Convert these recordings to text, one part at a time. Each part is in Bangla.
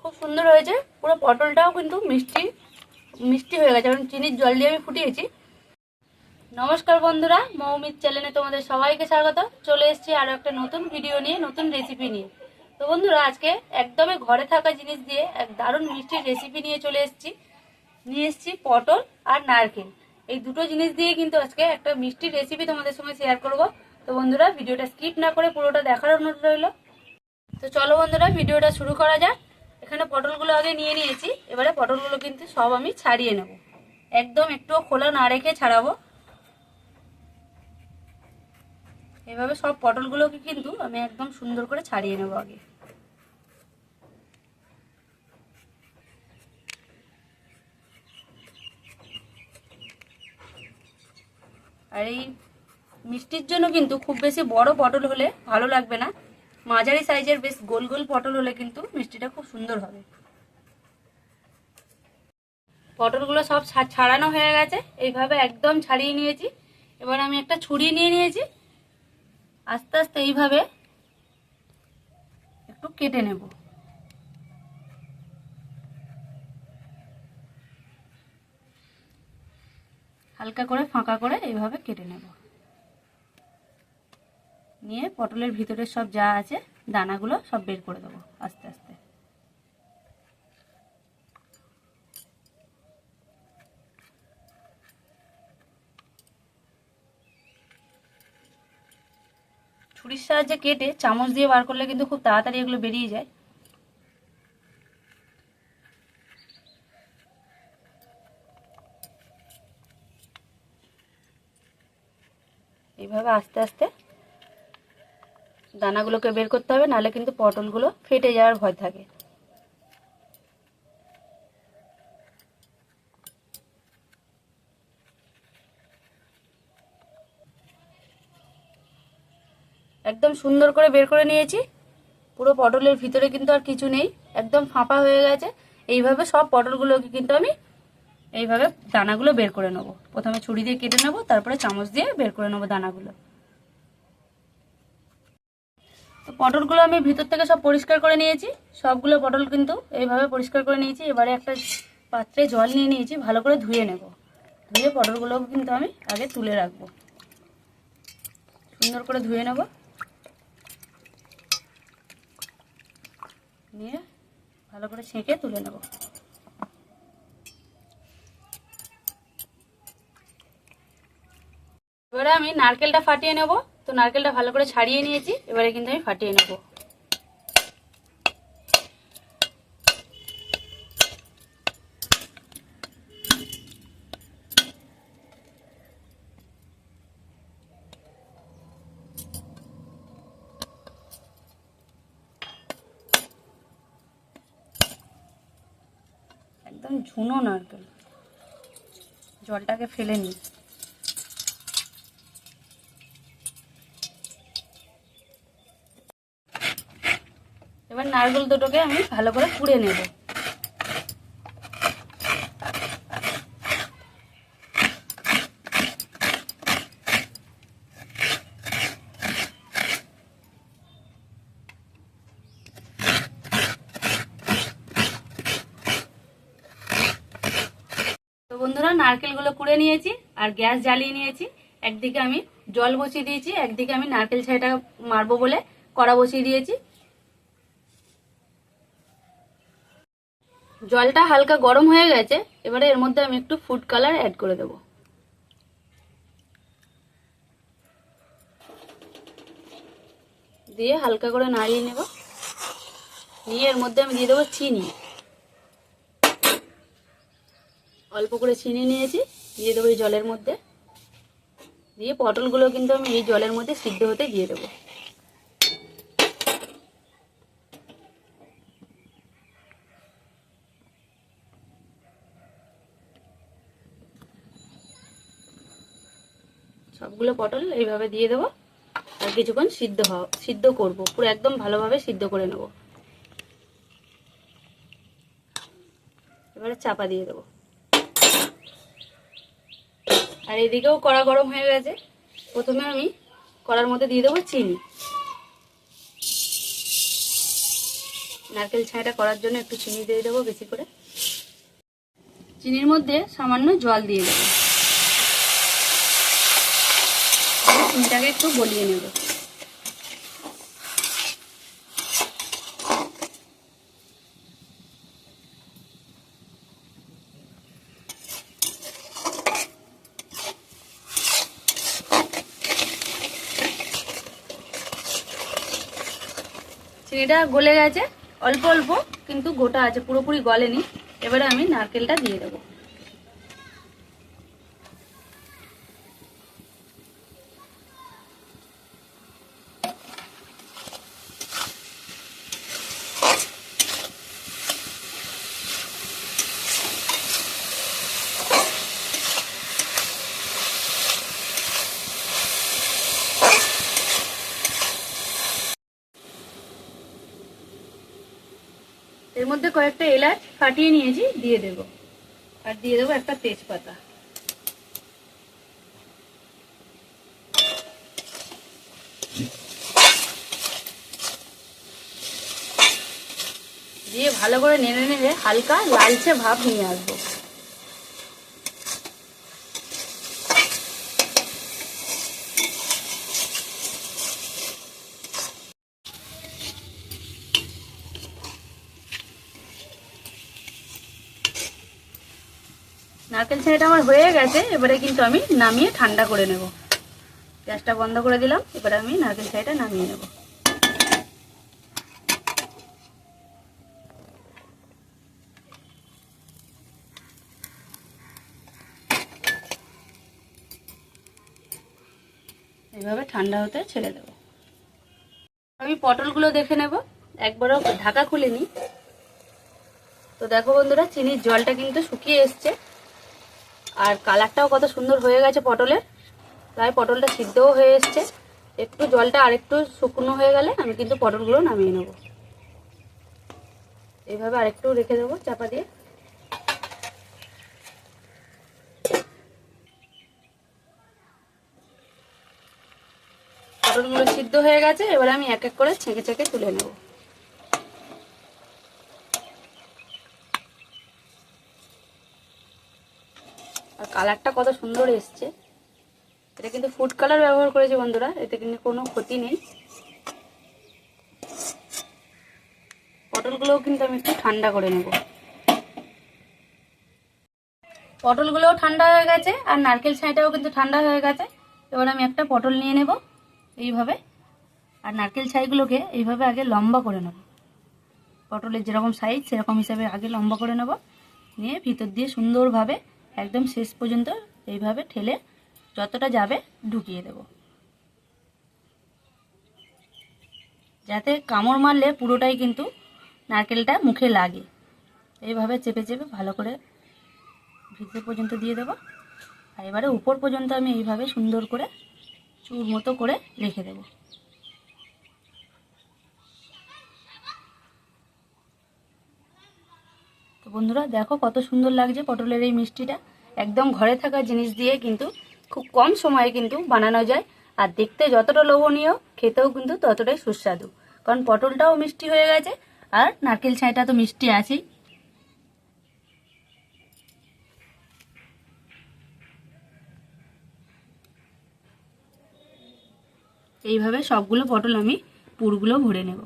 খুব সুন্দর হয়েছে। পুরো পটলটাও কিন্তু মিষ্টি মিষ্টি হয়ে গেছে। কারণ চিনির জল দিয়ে আমি ফুটিয়েছি। নমস্কার বন্ধুরা, মৌমিত চ্যানেলে তোমাদের সবাইকে স্বাগত। চলে এসেছি আরও একটা নতুন ভিডিও নিয়ে, নতুন রেসিপি নিয়ে। তো বন্ধুরা, আজকে একদমই ঘরে থাকা জিনিস দিয়ে এক দারুণ মিষ্টির রেসিপি নিয়ে চলে এসেছি। নিয়ে এসেছি পটল আর নারকেল। এই দুটো জিনিস দিয়ে কিন্তু আজকে একটা মিষ্টির রেসিপি তোমাদের সঙ্গে শেয়ার করব। তো বন্ধুরা ভিডিওটা স্কিপ না করে পুরোটা দেখার অনুরোধ রইল। তো চলো বন্ধুরা ভিডিওটা শুরু করা যাক। এখানে পটলগুলো আগে নিয়ে নিয়েছি। এবারে পটলগুলো কিন্তু সব আমি ছাড়িয়ে নেব। একদম একটু খোলা না রেখে ছাড়াবো। এভাবে সব পটলগুলোকে কিন্তু আমি একদম সুন্দর করে ছাড়িয়ে নেব আগে। আর এই মিষ্টির জন্য কিন্তু খুব বেশি বড় পটল হলে ভালো লাগবে না। মাঝারি সাইজের বেশ গোল গোল পটল হলে কিন্তু মিষ্টিটা খুব সুন্দর হবে। পটলগুলো সব ছাড়ানো হয়ে গেছে। এইভাবে একদম ছাড়িয়ে নিয়েছি। এবার আমি একটা ছুরি নিয়ে নিয়েছি। আস্তে আস্তে এইভাবে একটু কেটে নেব। হালকা করে, ফাঁকা করে এইভাবে কেটে নেব। নিয়ে পটলের ভিতরে সব যা আছে, দানাগুলো সব বের করে দেবো, আস্তে আস্তে। ছুরির সাহায্যে কেটে চামচ দিয়ে বার করলে কিন্তু খুব তাড়াতাড়ি এগুলো বেরিয়ে যায়। এইভাবে আস্তে আস্তে দানাগুলোকে বের করতে হবে, নাহলে কিন্তু পটলগুলো ফেটে যাওয়ার ভয় থাকে। একদম সুন্দর করে বের করে নিয়েছি। পুরো পটলের ভিতরে কিন্তু আর কিছু নেই, একদম ফাঁপা হয়ে গেছে। এইভাবে সব পটলগুলোকে কিন্তু আমি এইভাবে দানাগুলো বের করে নেব। প্রথমে ছুরি দিয়ে কেটে নেব, তারপরে চামচ দিয়ে বের করে নেব দানাগুলো। পটলগুলো আমি ভিতর থেকে সব পরিষ্কার করে নিয়েছি। সবগুলো পটল কিন্তু এইভাবে পরিষ্কার করে নিয়েছি। এবারে একটা পাত্রে জল নিয়ে নিয়েছি, ভালো করে ধুয়ে নেব। ধুয়ে পটলগুলো কিন্তু আমি আগে তুলে রাখব। সুন্দর করে ধুয়ে নেব। নিয়ে ভালো করে ছেঁকে তুলে নেব। এবারে আমি নারকেলটা ফাটিয়ে নেব। তো নারকেলটা ভালো করে ছাড়িয়ে নিয়েছি, এবারে কিন্তু আমি ফাটিয়ে নেব। একদম ঝুনো নারকেল। জলটাকে ফেলে নিই। এবার নারকেল দুটোকে আমি ভালো করে পুড়ে নেব। বন্ধুরা, নারকেলগুলো কুড়ে নিয়েছি আর গ্যাস জ্বালিয়ে নিয়েছি। একদিকে আমি জল বসিয়ে দিয়েছি, একদিকে আমি নারকেল ছাইটা মারবো বলে কড়া বসিয়ে দিয়েছি। জলটা হালকা গরম হয়ে গেছে, এবারে এর মধ্যে আমি একটু ফুড কালার অ্যাড করে দেব। দিয়ে হালকা করে নাড়িয়ে নেব। নিয়ে এর মধ্যে আমি দিয়ে দেবো চিনি। অল্প করে চিনি নিয়েছি, দিয়ে দেবো এই জলের মধ্যে। দিয়ে পটলগুলো কিন্তু আমি এই জলের মধ্যে সিদ্ধ হতে দিয়ে দেবো। সবগুলো পটল এইভাবে দিয়ে দেবো আর কিছুক্ষণ সিদ্ধ হওয়া সিদ্ধ করব। পুরো একদম ভালোভাবে সিদ্ধ করে নেব। এবারে চাপা দিয়ে দেবো। আর এদিকেও কড়া গরম হয়ে গেছে। প্রথমে আমি কড়ার মধ্যে দিয়ে দেবো চিনি। নারকেল ছাইটা করার জন্য একটু চিনি দিয়ে দেবো বেশি করে। চিনির মধ্যে সামান্য জল দিয়ে দেবো। চিনিটাকে একটু গলিয়ে নেব। চিনিটা গলে গেছে, অল্প অল্প, কিন্তু গোটা আছে, পুরোপুরি গলেনি। এবারে আমি নারকেলটা দিয়ে দেবো এর মধ্যে কয়েকটা এলাচ ফাটিয়ে নিয়েছি, দিয়ে দেব। আর দিয়ে দেবো একটা তেজপাতা। দিয়ে ভালো করে নেড়ে নেড়ে হালকা লালচে ভাব নিয়ে আসব। নারকেল ছাইটা আমার হয়ে গেছে, এবারে কিন্তু আমি নামিয়ে ঠান্ডা করে নেব। গ্যাসটা বন্ধ করে দিলাম, এবারে আমি নারকেল ছাইটা নামিয়ে নেব। এইভাবে ঠান্ডা হতে ছেড়ে দেব। আমি পটলগুলো দেখে নেব, একবারও ঢাকা খুলিনি। তো দেখো বন্ধুরা, চিনির জলটা কিন্তু শুকিয়ে এসছে। আর কালারটাও কত সুন্দর হয়ে গেছে পটলের। প্রায় পটলটা সিদ্ধও হয়ে এসছে। একটু জলটা আরেকটু শুকনো হয়ে গেলে আমি কিন্তু পটলগুলো নামিয়ে নেব। এইভাবে আরেকটু রেখে দেবো চাপা দিয়ে। পটলগুলো সিদ্ধ হয়ে গেছে, এবার আমি এক এক করে ছেঁকে ছেঁকে তুলে নেব। কালারটা কত সুন্দর এসছে। এটা কিন্তু ফুড কালার ব্যবহার করেছে বন্ধুরা, এতে কিন্তু কোনো ক্ষতি নেই। পটলগুলোও কিন্তু আমি একটু ঠান্ডা করে নেব। পটলগুলোও ঠান্ডা হয়ে গেছে, আর নারকেল ছাইটাও কিন্তু ঠান্ডা হয়ে গেছে। এবার আমি একটা পটল নিয়ে নেব এইভাবে, আর নারকেল ছাইগুলোকে এইভাবে আগে লম্বা করে নেব। পটলের যেরকম সাইজ সেরকম হিসাবে আগে লম্বা করে নেব। নিয়ে ভিতর দিয়ে সুন্দরভাবে একদম শেষ পর্যন্ত এইভাবে ঠেলে যতটা যাবে ঢুকিয়ে দেব। যাতে কামড় মারলে পুরোটাই কিন্তু নারকেলটা মুখে লাগে। এইভাবে চেপে চেপে ভালো করে ভিতর পর্যন্ত দিয়ে দেবো। আর এবারে উপর পর্যন্ত আমি এইভাবে সুন্দর করে চুর মতো করে রেখে দেব। তো বন্ধুরা দেখো কত সুন্দর লাগছে পটলের এই মিষ্টিটা। একদম ঘরে থাকা জিনিস দিয়ে কিন্তু খুব কম সময়ে কিন্তু বানানো যায়। আর দেখতে যতটা লোভনীয়, খেতেও কিন্তু ততটাই সুস্বাদু। কারণ পটলটাও মিষ্টি হয়ে গেছে, আর নারকেল ছাইটা তো মিষ্টি আছেই। এইভাবে সবগুলো পটল আমি পুরগুলো ভরে নেব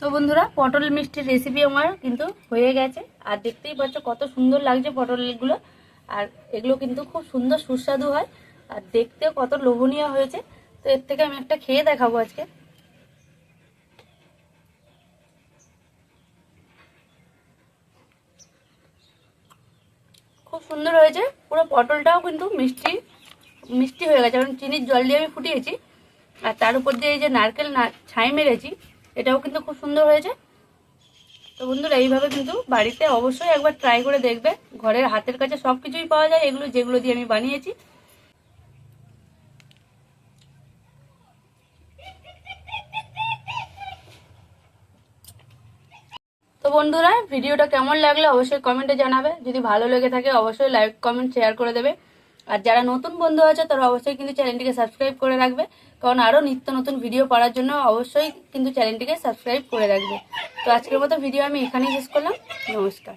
তো বন্ধুরা, পটল মিষ্টির রেসিপি আমার কিন্তু হয়ে গেছে। আর দেখতেই পাচ্ছ কত সুন্দর লাগছে পটলগুলো। আর এগুলো কিন্তু খুব সুন্দর সুস্বাদু হয়। আর দেখতেও কত লোভনীয় হয়েছে। তো এর থেকে আমি একটা খেয়ে দেখাবো আজকে। খুব সুন্দর হয়েছে। পুরো পটলটাও কিন্তু মিষ্টি মিষ্টি হয়ে গেছে। কারণ চিনির জল দিয়ে আমি ফুটিয়েছি। আর তার উপর দিয়ে এই যে নারকেল ছাই মেরেছি। এটাও কিন্তু খুব সুন্দর হয়েছে। তো বন্ধুরা, এইভাবে কিন্তু বাড়িতে অবশ্যই একবার ট্রাই করে দেখবে। ঘরের হাতের কাছে সব কিছুই পাওয়া যায়, এগুলো যেগুলো দিয়ে আমি বানিয়েছি। তো বন্ধুরা, ভিডিওটা কেমন লাগল অবশ্যই কমেন্টে জানাবে। যদি ভালো লেগে থাকে, অবশ্যই লাইক কমেন্ট শেয়ার করে দেবে। আর যারা নতুন বন্ধু আছে, তারা অবশ্যই কিন্তু চ্যানেলটিকে সাবস্ক্রাইব করে রাখবে। কারণ আরও নিত্য নতুন ভিডিও পড়ার জন্য অবশ্যই কিন্তু চ্যানেলটিকে সাবস্ক্রাইব করে রাখবে। তো আজকের মতো ভিডিও আমি এখানেই শেষ করলাম। নমস্কার।